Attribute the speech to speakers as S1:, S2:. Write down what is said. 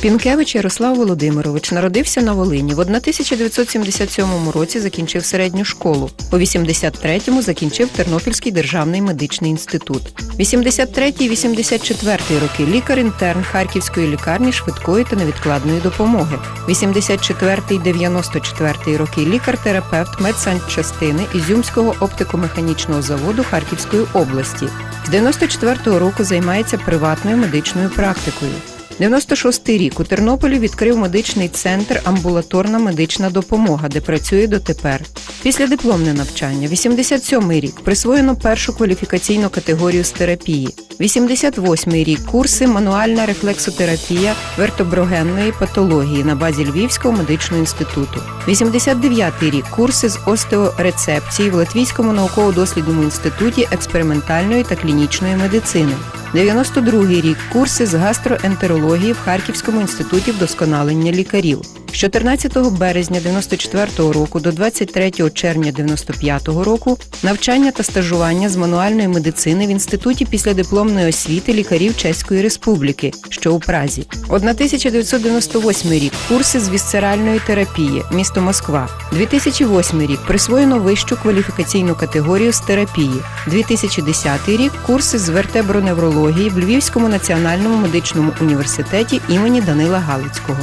S1: Пінкевич Ярослав Володимирович народився на Волині. В 1977 році закінчив середню школу. У 83-му закінчив Тернопільський державний медичний інститут. 83-84 роки лікар-інтерн Харківської лікарні швидкої та невідкладної допомоги. 84-94 роки лікар-терапевт медсанчастини Ізюмського оптико-механічного заводу Харківської області. З 94-го року займається приватною медичною практикою. 96-й рік у Тернополі відкрив медичний центр Амбулаторна медична допомога, де працює дотепер. Після дипломне навчання, 87-й рік присвоєно першу кваліфікаційну категорію з терапії. 88-й рік курси мануальна рефлексотерапія вертоброгенної патології на базі Львівського медичного інституту. 89-й рік курси з остеорецепції в Латвійському науково-дослідному інституті експериментальної та клінічної медицини. 92-й рік курси з гастроентерології в Харківському інституті вдосконалення лікарів. З 14 березня 94 року до 23 червня 95 року навчання та стажування з мануальної медицини в інституті післядипломної освіти лікарів Чеської Республіки, що у Празі. 1998 рік курси з вісцеральної терапії, місто Москва. 2008 рік присвоєно вищу кваліфікаційну категорію з терапії. 2010 рік курси з вертеброневрології в Львівському національному медичному університеті імені Данила Галицького.